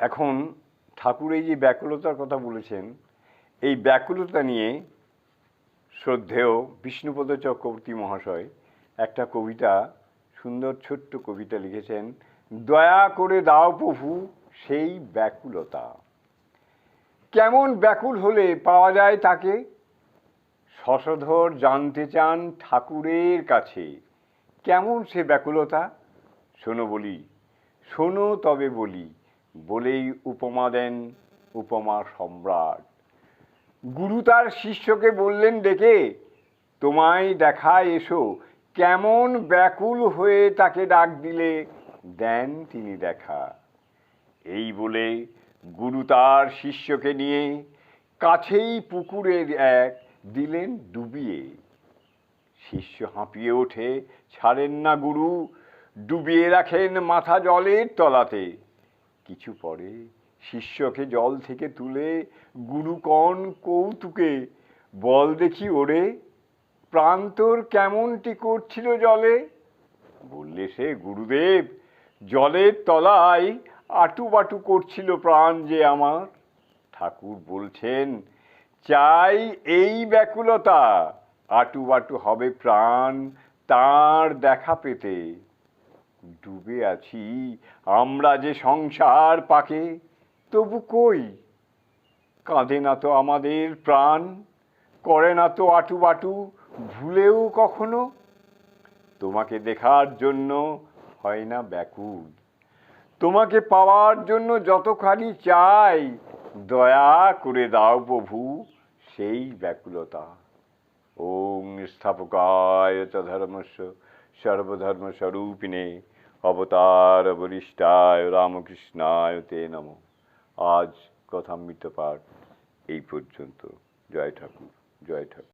এখন ঠাকুর এই যে ব্যাকুলতার কথা বলেছেন, এই ব্যাকুলতা নিয়ে শ্রদ্ধেয় বিষ্ণুপদ চক্রবর্তী মহাশয় একটা কবিতা, সুন্দর ছোট্ট কবিতা লিখেছেন, দয়া করে দাও প্রভু সেই ব্যাকুলতা। কেমন ব্যাকুল হলে পাওয়া যায় তাকে? শশধর জানতে চান ঠাকুরের কাছে। কেমন সে ব্যাকুলতা? শোনো বলি, শোনো তবে বলি বলেই উপমা দেন উপমা সম্রাট। গুরু তার শিষ্যকে বললেন ডেকে তোমায় দেখায় এসো, কেমন ব্যাকুল হয়ে তাকে ডাক দিলে? দেন তিনি দেখা। এই বলে গুরু তার শিষ্যকে নিয়ে কাছেই পুকুরের এক দিলেন ডুবিয়ে। শিষ্য হাঁপিয়ে ওঠে, ছাড়েন না গুরু, ডুবিয়ে রাখেন মাথা জলের তলাতে। কিছু পরে শিষ্যকে জল থেকে তুলে গুরুকণ কৌতুকে বল দেখি ওরে প্রান্তর কেমনটি করছিল জলে? বললে সে, গুরুদেব, জলের তলায় আটু বাটু করছিল প্রাণ যে আমার। ঠাকুর বলছেন, চাই এই ব্যাকুলতা আটু বাটু হবে প্রাণ তার দেখা পেতে। ডুবে আছি, আমরা যে সংসার পাকে, তবু কই? কাঁধে না তো আমাদের প্রাণ, করে না তো আটু বাটু, ভুলেও কখনো? তোমাকে দেখার জন্য হয় না ব্যাকুল। তোমাকে পাওয়ার জন্য যতখানি চাই, দয়া করে দাও প্রভু, সেই ব্যাকুলতা। ওম স্থাপকায় চ ধর্মস্য সর্বধর্ম স্বরূপিণে অবতার বরিষ্ঠায় রামকৃষ্ণায় তে নম। আজ কথামৃত পাঠ এই পর্যন্ত। জয় ঠাকুর জয় ঠাকুর।